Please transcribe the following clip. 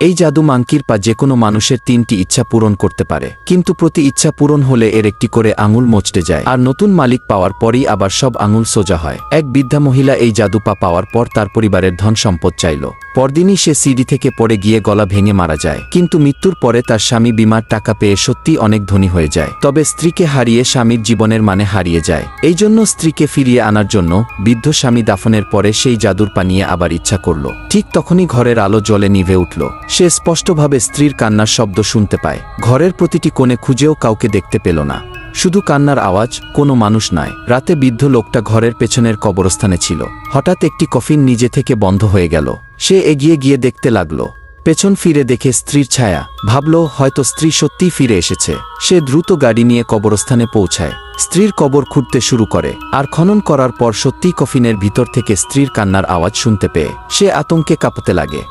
এই জাদু মাংকির পা যে কোনো মানুষের তিনটি ইচ্ছা পূরণ করতে পারে। কিন্তু প্রতি ইচ্ছা পূরণ হলে এর একটি করে আঙুল মোচটে যায়। আর নতুন মালিক পাওয়ার পরই আবার সব আঙুল সোজা হয়। এক বৃদ্ধা মহিলা এই জাদু পা পাওয়ার পর তার পরিবারের ধন সম্পদ চাইল। পরদিনই সে সিডি থেকে পড়ে গিয়ে গলা ভেঙে মারা যায়। কিন্তু মৃত্যুর পরে তার স্বামী বিমার টাকা পেয়ে সত্যি অনেক ধনী হয়ে যায়। তবে স্ত্রীকে হারিয়ে স্বামীর জীবনের মানে হারিয়ে যায়। এই জন্য স্ত্রীকে ফিরিয়ে আনার জন্য বৃদ্ধ স্বামী দাফনের পরে সেই জাদুর পানিয়ে আবার ইচ্ছা করল। ঠিক তখনই ঘরের আলো জলে নিভে উঠল। সে স্পষ্টভাবে স্ত্রীর কান্নার শব্দ শুনতে পায়। ঘরের প্রতিটি কোণে খুঁজেও কাউকে দেখতে পেল না। শুধু কান্নার আওয়াজ, কোনো মানুষ নয় রাতে বৃদ্ধ লোকটা ঘরের পেছনের কবরস্থানে ছিল। হঠাৎ একটি কফিন নিজে থেকে বন্ধ হয়ে গেল। সে এগিয়ে গিয়ে দেখতে লাগল। পেছন ফিরে দেখে স্ত্রীর ছায়া। ভাবল, হয়তো স্ত্রী সত্যিই ফিরে এসেছে। সে দ্রুত গাড়ি নিয়ে কবরস্থানে পৌঁছায়। স্ত্রীর কবর খুঁড়তে শুরু করে। আর খনন করার পর সত্যিই কফিনের ভিতর থেকে স্ত্রীর কান্নার আওয়াজ শুনতে পেয়ে, সে আতঙ্কে কাঁপতে লাগে।